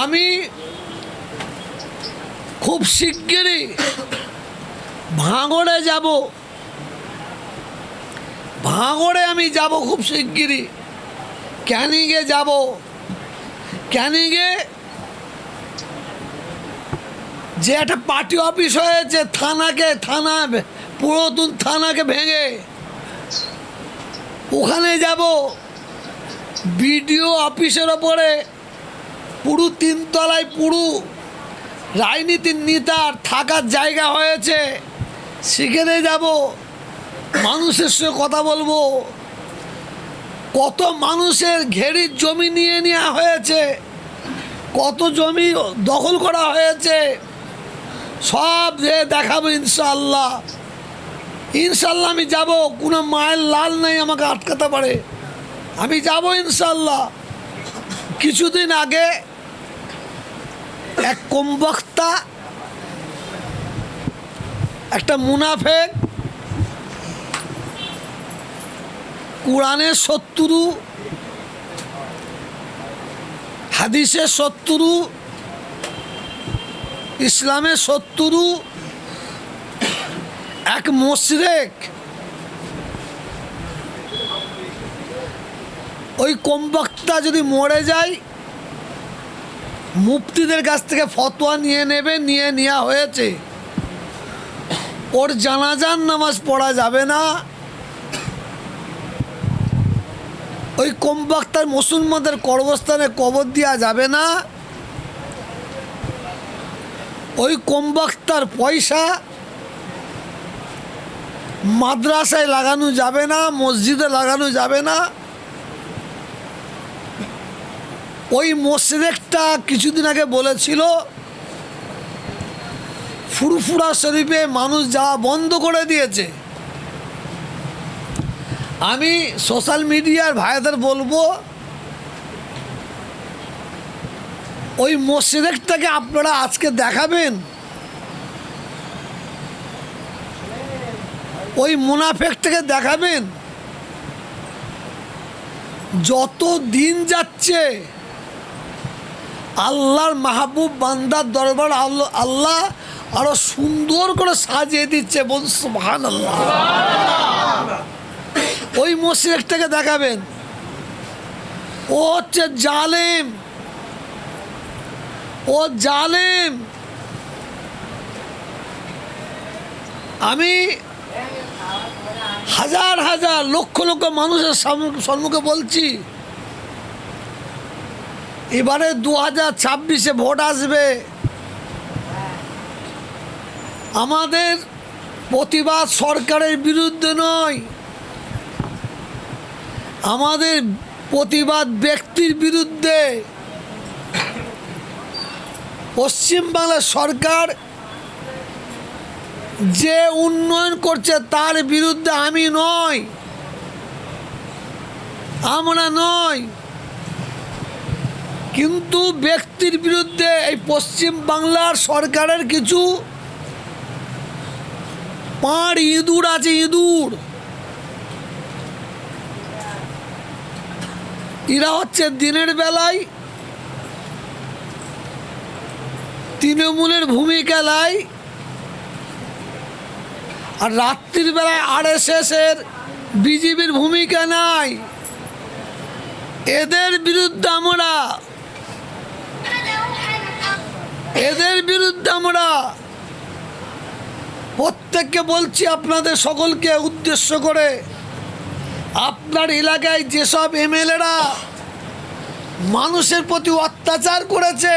আমি খুব শিগগিরই ভাঙড়ে যাব। ভাঙড়ে আমি যাব খুব শিগগিরই। ক্যানিংয়ে যাব। ক্যানিংয়ে যে একটা পার্টি অফিস হয়েছে থানাকে, থানা পুরাতন থানাকে ভেঙে, ওখানে যাব। বিডিও অফিসের ওপরে পুরো তিনতলায় পুরু রাজনীতির নেতার থাকার জায়গা হয়েছে। সেখানে যাব, মানুষের সঙ্গে কথা বলব। কত মানুষের ঘেরির জমি নিয়ে নেওয়া হয়েছে, কত জমি দখল করা হয়েছে। সব যে দেখাবো ইনশাল্লাহ ইনশাল্লাহ আমি যাব, কোনো মায়ের লাল নেই আমাকে আটকাতে পারে। আমি যাব ইনশাল্লাহ কিছুদিন আগে এক কমবক্তা, একটা মুনাফেক কোরআনের শত্রু, হাদিসের শত্রু, ইসলামের শত্রু, এক মোশরেক। ওই কমবক্তা যদি মরে যায় মুফতিদের কাছ থেকে ফতোয়া নিয়ে নেবে, নিয়ে নেওয়া হয়েছে। ওর জানাজান নামাজ পড়া যাবে না। ওই কমবক্তার মুসলমানদের কর্মস্থানে কবর দেওয়া যাবে না। ওই কমবক্তার পয়সা মাদ্রাসায় লাগানো যাবে না, মসজিদে লাগানো যাবে না। ওই মোশরেকটা কিছুদিন আগে বলেছিল, ফুরফুরা শরীফে মানুষ যাওয়া বন্ধ করে দিয়েছে। আমি সোশ্যাল মিডিয়ার ভাইদের বলব, ওই মোশরেকটাকে আপনারা আজকে দেখাবেন। ওই মুনাফেকটাকে দেখাবেন। যত দিন যাচ্ছে আল্লাহর মাহবুব বান্দার দরবার আল্লাহ আল্লাহ আরও সুন্দর করে সাজিয়ে দিচ্ছে। সুবহান আল্লাহ ওই মসজিদটাকে দেখাবেন। ও হচ্ছে জালেম। ও জালেম। আমি হাজার হাজার, লক্ষ লক্ষ মানুষের সম্মুখে বলছি এবারে দু হাজার ছাব্বিশে ভোট আসবে। আমাদের প্রতিবাদ সরকারের বিরুদ্ধে নয়। আমাদের প্রতিবাদ ব্যক্তির বিরুদ্ধে। পশ্চিমবাংলার সরকার যে উন্নয়ন করছে তার বিরুদ্ধে আমি নয়। আমরা নয়। কিন্তু ব্যক্তির বিরুদ্ধে এই পশ্চিম বাংলার সরকারের কিছু পাঁড় ইঁদুর আছে, ইঁদুর। এরা হচ্ছে দিনের বেলায় তৃণমূলের ভূমিকা লাই আর রাত্রির বেলায় আর এস এর বিজেপির ভূমিকা নাই এদের বিরুদ্ধে আমরা এদের বিরুদ্ধে আমরা প্রত্যেককে বলছি আপনাদের সকলকে উদ্দেশ্য করে, আপনার এলাকায় যেসব এমএলএরা মানুষের প্রতি অত্যাচার করেছে,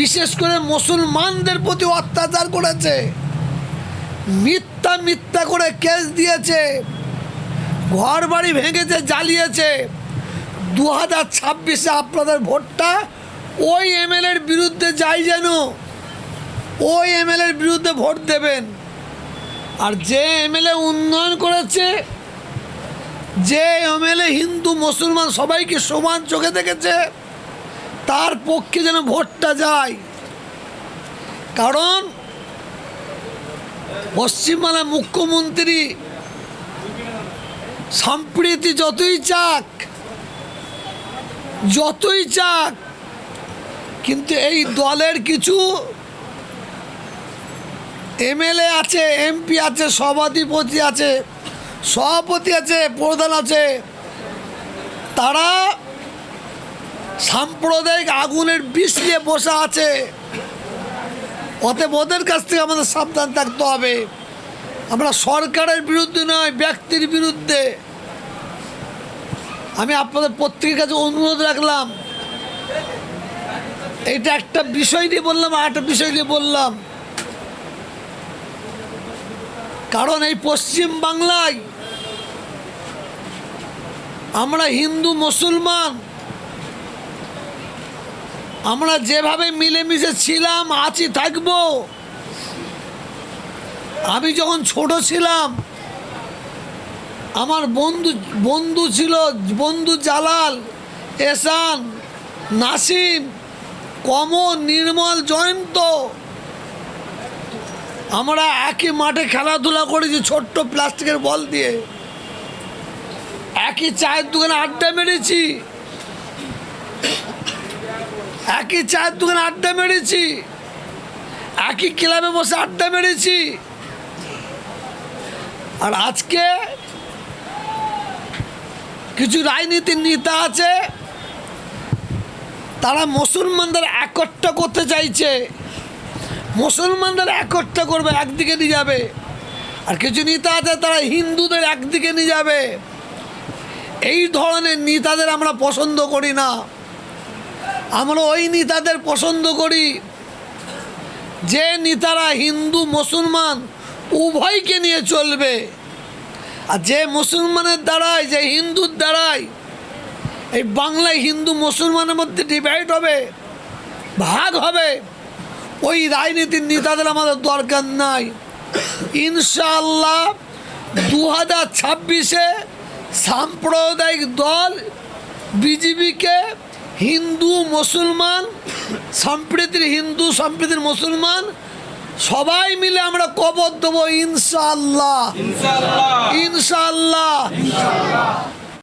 বিশেষ করে মুসলমানদের প্রতি অত্যাচার করেছে, মিথ্যা মিথ্যা করে কেস দিয়েছে ঘর বাড়ি ভেঙেছে, জ্বালিয়েছে দু হাজার ছাব্বিশে আপনাদের ভোটটা ওই এমএলএর বিরুদ্ধে যাই যেন, ওই এমএলএর বিরুদ্ধে ভোট দেবেন। আর যে এমএলএ উন্নয়ন করেছে, যে এমএলএ হিন্দু, মুসলমান সবাইকে সমান চোখে দেখেছে, তার পক্ষে যেন ভোটটা যায়। কারণ পশ্চিমবাংলার মুখ্যমন্ত্রী সম্প্রীতি যতই চাক যতই চাক কিন্তু এই দলের কিছু এমএলএ আছে, এমপি আছে, সভাধিপতি আছে, সভাপতি আছে, প্রধান আছে। তারা সাম্প্রদায়িক আগুনের বিষ নিয়ে বসে আছে। অতএব ওদের কাছ থেকে আমাদের সাবধান থাকতে হবে। আমরা সরকারের বিরুদ্ধে নয়, ব্যক্তির বিরুদ্ধে। আমি আপনাদের প্রত্যেকের কাছে অনুরোধ রাখলাম এটা একটা বিষয় নিয়ে বললাম, আর একটা বিষয় নিয়ে বললাম। কারণ এই পশ্চিম বাংলায় আমরা হিন্দু, মুসলমান, আমরা যেভাবে মিলেমিশে ছিলাম, আছি, থাকব। আমি যখন ছোট ছিলাম, আমার বন্ধু বন্ধু ছিল, বন্ধু জালাল, এসান, নাসিম কমল নির্মল জয়ন্ত। আমরা একই মাঠে খেলাধুলা করেছি ছোট্ট প্লাস্টিকের বল দিয়ে। একই চায়ের দোকানে আড্ডা মেরেছি। একই চায়ের দোকানে আড্ডা মেরেছি। একই ক্লাবে বসে আড্ডা মেরেছি। আর আজকে কিছু রাজনীতির নেতা আছে। তারা মুসলমানদের একট্টা করতে চাইছে। মুসলমানদের একট্টা করবে, একদিকে নিয়ে যাবে। আর কিছু নেতা আছে, তারা হিন্দুদের একদিকে নিয়ে যাবে। এই ধরনের নেতাদের আমরা পছন্দ করি না। আমরা ওই নেতাদের পছন্দ করি। যে নেতারা হিন্দু, মুসলমান, উভয়কে নিয়ে চলবে। আর যে মুসলমানের দ্বারাই, যে হিন্দুর দ্বারাই এই বাংলায় হিন্দু মুসলমানের মধ্যে ডিভাইড হবে ভাগ হবে। ওই রাজনীতির নেতাদের আমাদের দরকার নাই। ইনশাআল্লাহ দু হাজার ছাব্বিশে সাম্প্রদায়িক দল বিজেপিকে হিন্দু মুসলমান সম্প্রীতির হিন্দু সম্প্রীতির মুসলমান সবাই মিলে আমরা কবর দেবো ইনশাআল্লাহ। ইনশাআল্লাহ।